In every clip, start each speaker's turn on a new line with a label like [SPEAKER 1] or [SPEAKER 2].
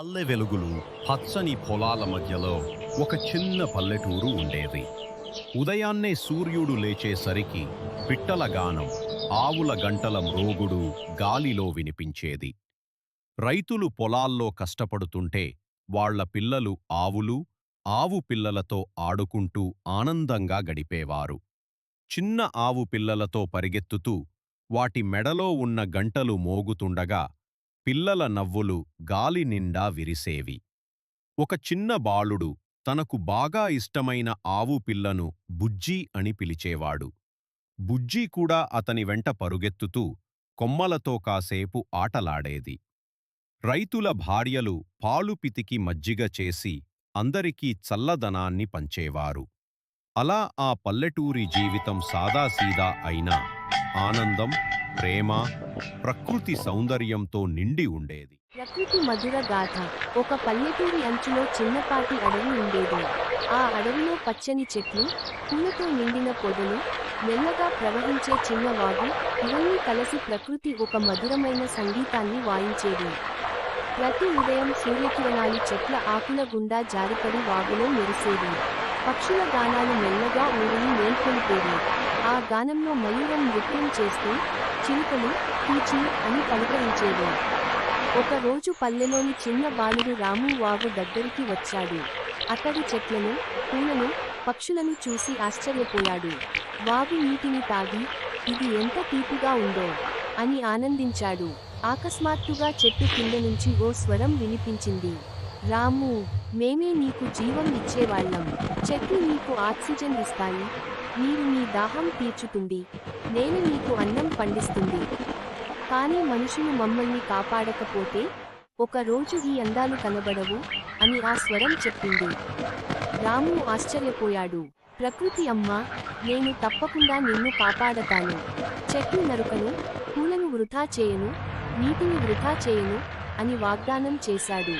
[SPEAKER 1] పల్లె వెలుగులు పచ్చని పొలాల మధ్యలో ఒక చిన్న పల్లెటూరు ఉండేది. ఉదయాన్నే సూర్యుడు లేచేసరికి పిట్టల గానం ఆవుల గంటల మ్రోగుడు గాలిలో వినిపించేది. రైతులు పొలాల్లో కష్టపడుతుంటే వాళ్ళ పిల్లలు ఆవులు ఆవు పిల్లలతో ఆడుకుంటూ ఆనందంగా గడిపేవారు. చిన్న ఆవు పిల్లలతో పరిగెత్తుతూ వాటి మెడలో ఉన్న గంటలు మోగుతుండగా పిల్లల నవ్వులు గాలి నిండా విరిసేవి. ఒక చిన్న బాలుడు తనకు బాగా ఇష్టమైన ఆవు పిల్లను బుజ్జి అని పిలిచేవాడు. బుజ్జి కూడా అతని వెంట పరుగెత్తుతూ కొమ్మలతో కాసేపు ఆటలాడేది. రైతుల భార్యలు పాలు పితికి మజ్జిగ చేసి అందరికీ చల్లదనాన్ని పంచేవారు. అలా ఆ పల్లెటూరి జీవితం సాదాసీదా అయినా ఆనందం ప్రేమ ప్రకృతి సౌందర్యంతో నిండి ఉండేది.
[SPEAKER 2] ప్రకృతి మధుర గాథ ఒక పల్లెటూరి అంచులో చిన్నపాటి అడవి ఉండేది. ఆ అడవిలో పచ్చని చెట్లు పూలతో నిండిన పొదలు మెల్లగా ప్రవహించే చిన్న వాగు ఇవన్నీ కలిసి ప్రకృతి ఒక మధురమైన సంగీతాన్ని వాయించేది ప్రతి ఉదయం సూర్యకిరణాలు చెట్ల ఆకుల గుండా జారిపడి వాగులో మెరిసేవి. పక్షుల గానాలు మెల్లగా ఊరిని మేల్కొల్పేవి. ఆ గానంలో మయూరం నృత్యం చేస్తూ చిలుకలు కీచి అని పలకరించేది. ఒక రోజు పల్లెలోని చిన్న బాలుడు రాము వాగు దగ్గరికి వచ్చాడు. అతడు చెట్లను పూలను పక్షులను చూసి ఆశ్చర్యపోయాడు. వాగు నీటిని తాగి ఇది ఎంత తీపిగా ఉందో అని ఆనందించాడు. అకస్మాత్తుగా చెట్టు కింద నుంచి ఓ స్వరం వినిపించింది. రాము మేమే నీకు జీవం ఇచ్చేవాళ్ళం. చెట్లు నీకు ఆక్సిజన్ ఇస్తాయి. మీరు నీ దాహం తీర్చుతుంది. నేను మీకు అన్నం పండిస్తుంది. కానీ మనుషులు మమ్మల్ని కాపాడకపోతే ఒక రోజు ఈ అందాలు కనబడవు అని ఆ స్వరం చెప్పింది. రాము ఆశ్చర్యపోయాడు. ప్రకృతి అమ్మ నేను తప్పకుండా నిన్ను కాపాడతాను. చెట్లు నరుకను పూలను వృధా చేయను నీటిని వృధా చేయను అని వాగ్దానం చేశాడు.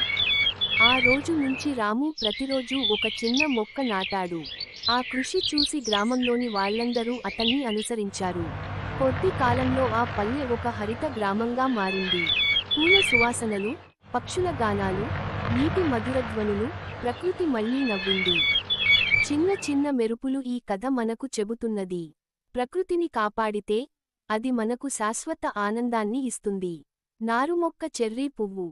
[SPEAKER 2] ఆ రోజు నుంచి రాము ప్రతిరోజు ఒక చిన్న మొక్క నాటాడు. ఆ కృషి చూసి గ్రామంలోని వాళ్ళందరూ అతన్ని అనుసరించారు. కొద్ది కాలంలో ఆ పల్లె ఒక హరిత గ్రామంగా మారింది. పూల సువాసనలు పక్షుల గానాలు నీటి మధుర ధ్వనులు ప్రకృతి మళ్ళీ నవ్వింది. చిన్న చిన్న మెరుపులు ఈ కథ మనకు చెబుతున్నది. ప్రకృతిని కాపాడితే అది మనకు శాశ్వత ఆనందాన్ని ఇస్తుంది. నారుమొక్క చెర్రీ పువ్వు.